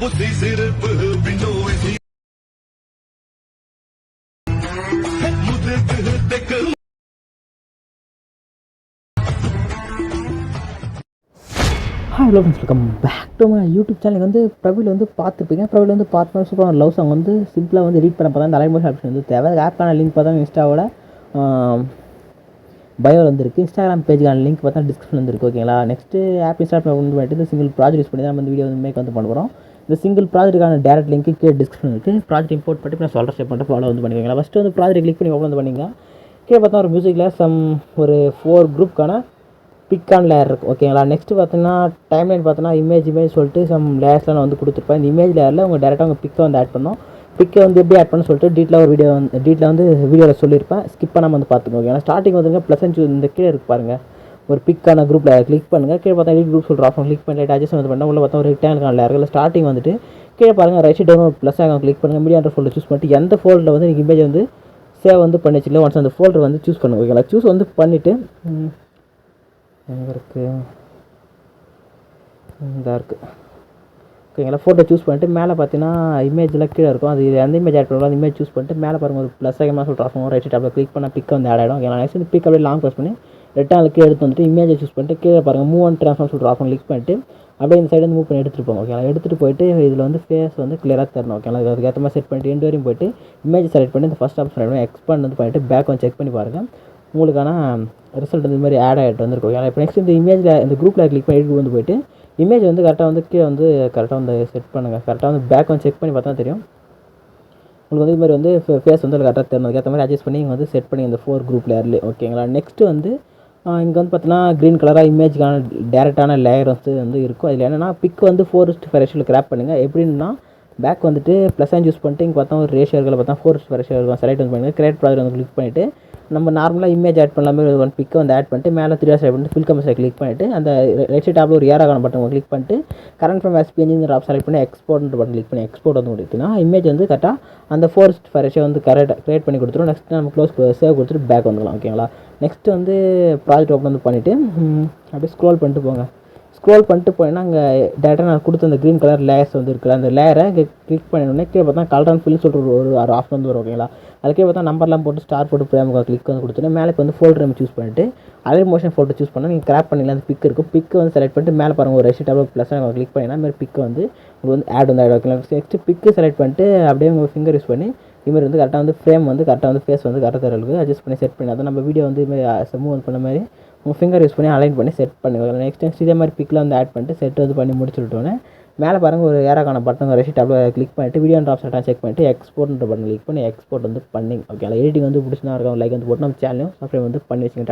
புத்தி சிறப்பு விண்ணோய் hi hello friends welcome back to my YouTube channel வந்து பிரபுல் வந்து பார்த்துருப்பீங்க பிரபுல் வந்து பார்த்து சூப்பரான லவ் சாங் வந்து சிம்பிளாக வந்து ரீட் பண்ண பார்த்தா அந்த அலைமோஷன் ஆப்ஷன் வந்து தேவை. ஆப்பான லிங்க் பார்த்தா இன்ஸ்டாவோட பயோவில் வந்துருக்கு. இன்ஸ்டாகிராம் பேஜுக்கான லிங்க் பார்த்தா டிஸ்கிரிப்ஷன் வந்துருக்கு. ஓகேங்களா நெக்ஸ்ட்டு ஆப் இன்ஸ்டால் பண்ணி பண்ணிட்டு சிங்கிள் ப்ராஜெக்ட் யூஸ் பண்ணி தான் நம்ம வீடியோ வந்து மேக் வந்து பண்ண போகிறோம் இந்த சிங்கிள் ப்ராஜெக்ட்டுக்கான டேரக்ட் லிங்க் கீழே டிஸ்கிரிப்ஷன் இருக்குது ப்ராஜெக்ட் இம்போர்ட் பண்ணி நான் சொல்கிற ஸ்டெப் பண்ணிட்டு ஃபாலோ வந்து பண்ணிக்கோங்களா ஃபஸ்ட்டு வந்து ப்ராஜெக்ட் கிளிக் பண்ணி ஓப்பன் வந்து பண்ணிங்க கீழே பார்த்தா ஒரு மியூசிக்கில் சம் ஒரு ஃபோர் குரூப்க்கான பிக் ஆன் லேயர் இருக்குது ஓகேங்களா நெக்ஸ்ட்டு பார்த்தீங்கன்னா டைம்லைன் பார்த்தோன்னா இமேஜ் இமேஜ் சொல்லிட்டு சம் லேயர்ஸ்லாம் நான் வந்து கொடுத்துருப்பேன். இந்த இமேஜ் லேயரில் உங்கள் டேரெக்டாக உங்கள் பிக்கை வந்து ஆட் பண்ணோம் பிக்கை வந்து எப்படி ஆட் பண்ண சொல்லிட்டு டீட்டில் ஒரு வீடியோ வந்து டீட்டில் வந்து வீடியோவில் சொல்லியிருப்பேன். ஸ்கிப் பண்ணாமல் வந்து பார்த்துக்கோங்க. ஏன்னா ஸ்டார்டிங் வந்துங்க ப்ளஸ் அஞ்சு இந்த கீழே இருக்கு பாருங்கள் ஒரு பிக்கான குரூப்பில் கிளிக் பண்ணுங்கள் கீழே பார்த்தா எடிட் குரூப் சொல்கிற ஆப்ஷன் கிளிக் பண்ணி அட்ஜஸ்ட் வந்து பண்ணால் உள்ள பார்த்தா ஒரு ரெக்டாங்கிள் லேயர் இல்லை ஸ்டார்டிங் வந்துட்டு கீழே பாருங்கள் ரைட் டவுன் ப்ளஸ் ஆகும் கிளிக் பண்ணுங்கள் மீடியா ஃபோல்டர் சூஸ் பண்ணிட்டு எந்த ஃபோல்டரில் வந்து நீங்கள் இமேஜ் வந்து சேவ் வந்து பண்ணி ஒன்ஸ் அந்த ஃபோல்டர் வந்து சூஸ் பண்ணுங்க. ஓகேங்களா சூஸ் வந்து பண்ணிவிட்டு எங்கே இருக்குது இதாக இருக்குது ஓகேங்களா ஃபோட்டோ சூஸ் பண்ணிட்டு மேலே பார்த்தீங்கன்னா இமேஜில் கீழே இருக்கும். அது எந்த இமேஜ் ஆட் பண்ணுறோம் அந்த இமேஜ் சூஸ் பண்ணிட்டு மேலே பாருங்கள் ஒரு ப்ளஸ் ஆகமாக சொல்லிட்டு ஆஃப் ரைட் டாப்பில் கிளிக் பண்ணால் பிக் வந்து ஆட் ஆகிடும் ஓகேங்களா நெக்ஸ்ட் பிக் அப்படியே லாங் ப்ரெஸ் பண்ணி ரெட்டாக கீழே எடுத்து வந்துட்டு இமேஜை சூஸ் பண்ணிட்டு கீழே பாருங்கள் மூவ் அண்ட் ட்ரான்ஸ்ஃபார்ம் சொல்லிட்டு ஆஃப் கிளிக் பண்ணிட்டு அப்படியே இந்த சைடு வந்து மூவ் பண்ணி எடுத்துகிட்டு போங்க ஓகேங்களா எடுத்துகிட்டு போயிட்டு இதில் வந்து ஃபேஸ் வந்து கிளியராக தரணும் ஓகேங்களா அதுக்கேற்ற மாதிரி செட் பண்ணிட்டு எண்டு வரையும் போயிட்டு இமேஜ் செலக்ட் பண்ணி இந்த ஃபஸ்ட் ஆப்ஷன் செலக்ட் எக்ஸ்பேண்ட் வந்து பண்ணிட்டு பேக் வந்து செக் பண்ணி பாருங்கள் உங்களுக்கான ரிசல்ட் இந்த மாதிரி ஆட் ஆகிட்டு வந்துருக்கும் ஓகேங்களா இப்போ நெக்ஸ்ட் இந்த இமேஜில் இந்த குரூப்பில் கிளிக் பண்ணி எடுத்து வந்து போயிட்டு இமேஜ் வந்து கரெக்டாக வந்து கீழே வந்து கரெக்டாக வந்து செட் பண்ணுங்கள் கரெக்டாக வந்து பேக் வந்து செக் பண்ணி பார்த்தா தெரியும். உங்களுக்கு வந்து இது மாதிரி வந்து ஃபேஸ் வந்து கரெக்டாக தெரியும் அதுக்கேற்ற மாதிரி அட்ஜஸ்ட் பண்ணி இங்கே வந்து செட் பண்ணி இந்த ஃபோர் குரூப் லேயர்லேயே ஓகேங்களா நெக்ஸ்ட்டு வந்து இங்கே வந்து பார்த்தீங்கன்னா க்ரீன் கலராக இமேஜ்க்கான டேரெக்டான லேயர் வந்து வந்து இருக்கும். அதில் என்னென்னா பிக் வந்து ஃபோர் ஃபைவ் ரேஷியோவில் கிராப் பண்ணுங்கள் எப்படின்னா பேக் வந்துட்டு ப்ளஸ் அண்ட் யூஸ் பண்ணிட்டு இங்கே பார்த்தா ஒரு ரேஷியோ இருக்கிற பார்த்தா ஃபோர் ஃபைவ் ரேஷியோ இருக்கும் செலக்ட் வந்து பண்ணுங்கள் கிரியேட் ப்ராஜெக்ட் வந்து கிளிக் பண்ணிவிட்டு நம்ம நார்மலாக இமேஜ் ஆட் பண்ணலாமே ஒன் பிக்கை வந்து ஆட் பண்ணிட்டு மேலே த்ரீ செலக்ட் பண்ணிட்டு ஃபில் கமர்ஸை கிளிக் பண்ணிவிட்டு அந்த ரைட் சைட் டாப்பில் ஒரு ஏராகான பட்டன் கிளிக் பண்ணிட்டு current from as PNG app select பண்ணி எக்ஸ்போர்ட் பட்டன் கிளிக் பண்ணி எக்ஸ்போர்ட் வந்து கொடுத்தீங்கன்னா இமேஜ் வந்து கரெக்டாக அந்த ஃபோர்ஸ்ட் ஃபரேஷை வந்து கரெக்டாக க்ரியேட் பண்ணி கொடுத்துரும். நெக்ஸ்ட் நம்ம க்ளோஸ் சேவ் கொடுத்துட்டு பேக் வந்துடலாம் ஓகேங்களா நெக்ஸ்ட் வந்து ப்ராஜெக்ட் ஓப்பன் வந்து பண்ணிவிட்டு அப்படியே ஸ்க்ரோல் பண்ணிட்டு போங்க. ஸ்க்ரோல் பண்ணிட்டு போனேன்னா அங்கே டேரெக்டாக நான் கொடுத்த அந்த க்ரீன் கலர் லேயர்ஸ் வந்து இருக்குல்ல அந்த லேயரை இங்கே கிளிக் பண்ணிடனே கீழே பார்த்தா கலர் அண்ட் ஃபில் சொல்லிட்டு ஒரு ஒரு ஆப்ஷன் வந்து வரும் ஓகேங்களா அதுக்கே பார்த்தா நம்பர்லாம் போட்டு ஸ்டார் போட்டு பிரேம் கிளிக் வந்து கொடுத்துட்டு மேலே இப்போ வந்து ஃபோல்டர் நம்ம சூஸ் பண்ணிட்டு அதே மோஷன் ஃபோட்டோ சூஸ் பண்ணால் நீங்கள் கிராப் பண்ணிக்கலாம் அந்த பிக் இருக்கும். பிக்கு வந்து செலக்ட் பண்ணிட்டு மேலே பாருங்கள் ஒரு ரெசிட் டேபிள் ப்ளஸ் கிளிக் பண்ணிங்கன்னா மாதிரி பிக் வந்து உங்களுக்கு வந்து ஆட் வந்து ஆட் ஓகேங்களா நெக்ஸ்ட் பிக்கு செலக்ட் பண்ணிட்டு அப்படியே உங்கள் ஃபிங்கர் யூஸ் பண்ணி இதுமாதிரி வந்து கரெக்டாக வந்து ஃப்ரேம் வந்து கரெக்டாக வந்து ஃபேஸ் வந்து கரெக்டாக தரலுக்கு அட்ஜஸ்ட் பண்ணி செட் பண்ணி அதை நம்ம வீடியோ வந்து இதுமாதிரி மூவ் பண்ண மாதிரி உங்கள் ஃபிங்கர் யூஸ் பண்ணி அலைன் பண்ணி செட் பண்ணுங்க. நெக்ஸ்ட் நெக்ஸ்ட் இதே மாதிரி பிக்கில் வந்து ஆட் பண்ணிட்டு செட் வந்து பண்ணி முடிச்சுட்டோன்னே மேலே பாருங்கள் ஒரு ஏராக்கான பட்டன் ரெசிட் டேப்ல கிளிக் பண்ணிட்டு வீடியோ ட்ராப் செட்டாக செக் பண்ணிட்டு எக்ஸ்போர்ட்ன்ற பட்டன் கிளிக் பண்ணி எக்ஸ்போர்ட் வந்து பண்ணி ஓகே எடிட்டிங் வந்து பிடிச்சினா இருக்கும். லைக் வந்து போட்டு நம்ம சேனலையும் சப்ஸ்கிரைப் வந்து பண்ணி வச்சுங்க